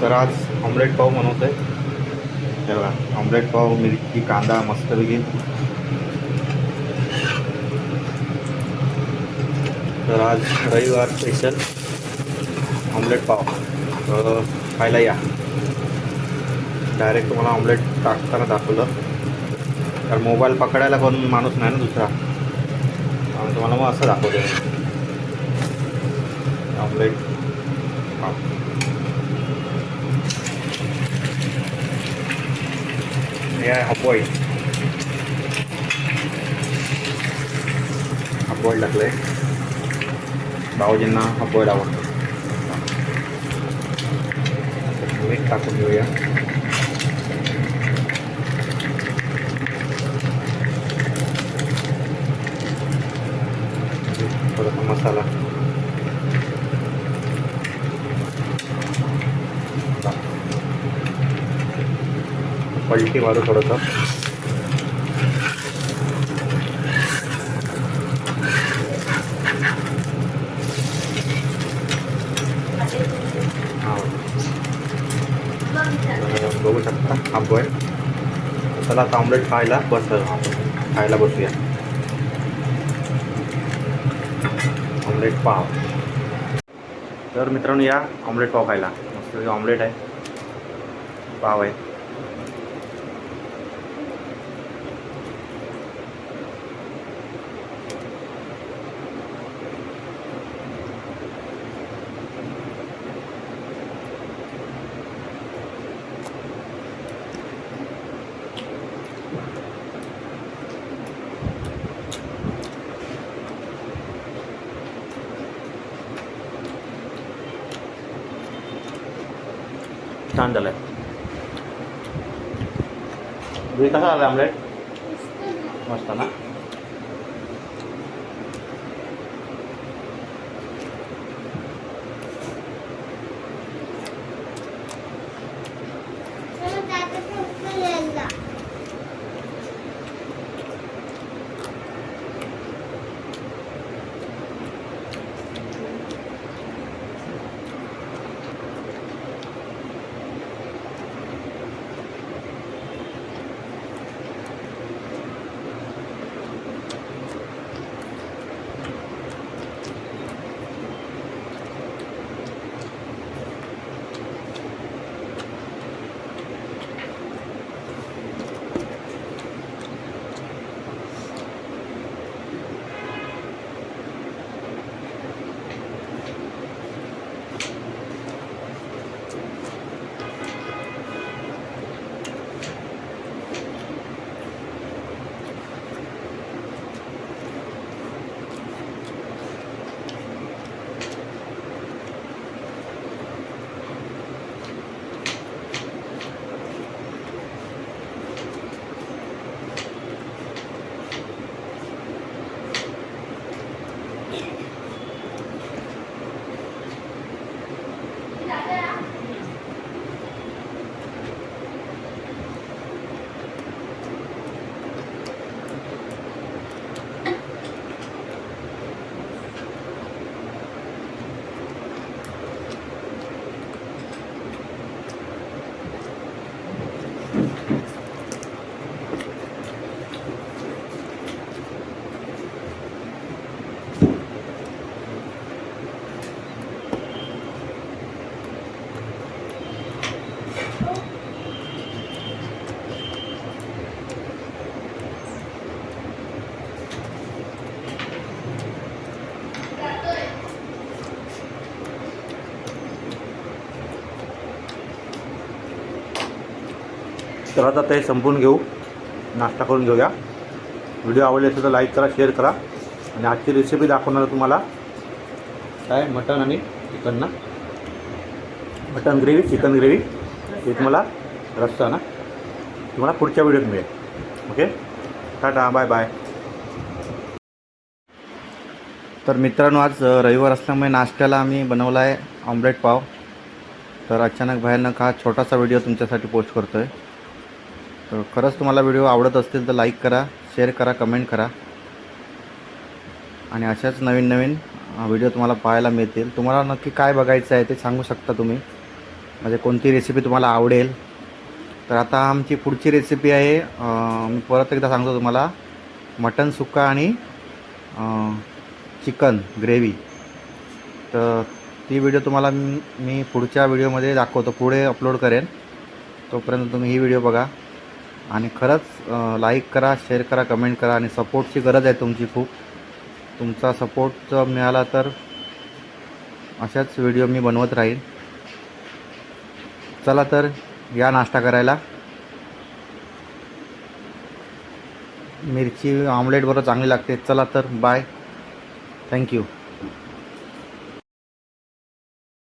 तर आज ऑमलेट पाव बनवतो आहे हे ऑमलेट पाव मिरची कांदा मस्तपैकी तर आज रविवार स्पेशल ऑमलेट पाव. तर खायला या. डायरेक्ट तुम्हाला ऑमलेट टाकताना दाखवलं. कारण मोबाईल पकडायला पण माणूस नाही ना दुसरा. आणि तुम्हाला मग असं दाखवलं ऑमलेट पाव हे आहे हपॉईल हपॉईल टाकलं आहे भाऊजींना हपॉईल आवडतो तर मीठ टाकून घेऊया थोडासा मसाला पलटी मारू थोडंसं. हां. बघू शकता हा बॉईल चला आता ऑमलेट खायला बस खायला बसूया. ऑमलेट पाव. तर मित्रांनो या ऑमलेट पाव खायला. मस्त ऑमलेट आहे. पाव आहे. छान झालं आहे. घरी कसा आला ऑमलेट मस्त ना? तर आता ते संपून घेऊ. नाश्ता करून घेऊया. व्हिडिओ आवडले असेल तर लाईक करा शेअर करा. आणि आजची रेसिपी दाखवणार आहे तुम्हाला. काय? मटण आणि चिकन ना? मटन ग्रेव्ही चिकन ग्रेव्ही हे तुम्हाला रस्सा ना? तुम्हाला पुढच्या व्हिडिओत मिळेल. ओके टाटा बाय बाय तर मित्रांनो आज रविवार असल्यामुळे नाश्त्याला आम्ही बनवला आहे ऑमलेट पाव. तर अचानक भयानक हा छोटासा व्हिडिओ तुमच्यासाठी पोस्ट करतो आहे तर खरंच तुम्हाला व्हिडिओ आवडत असतील तर लाईक करा शेअर करा कमेंट करा. आणि अशाच नवीन नवीन व्हिडिओ तुम्हाला पाहायला मिळतील. तुम्हाला नक्की काय बघायचं आहे ते सांगू शकता तुम्ही. म्हणजे कोणती रेसिपी तुम्हाला आवडेल. तर आता आमची पुढची रेसिपी आहे मी परत एकदा सांगतो तुम्हाला. मटन सुक्का आणि चिकन ग्रेव्ही. तर ती व्हिडिओ तुम्हाला मी पुढच्या व्हिडिओमध्ये दाखवतो. पुढे अपलोड करेन. तोपर्यंत तुम्ही ही व्हिडिओ बघा. आणि खरंच लाईक करा शेअर करा कमेंट करा आणि सपोर्टची गरज आहे तुमची खूप. तुमचा सपोर्ट जर मिळाला तर अशाच व्हिडिओ मी बनवत राहीन चला तर या नाश्ता करायला. मिरची ऑमलेट बरं चांगली लागते. चला तर बाय थँक्यू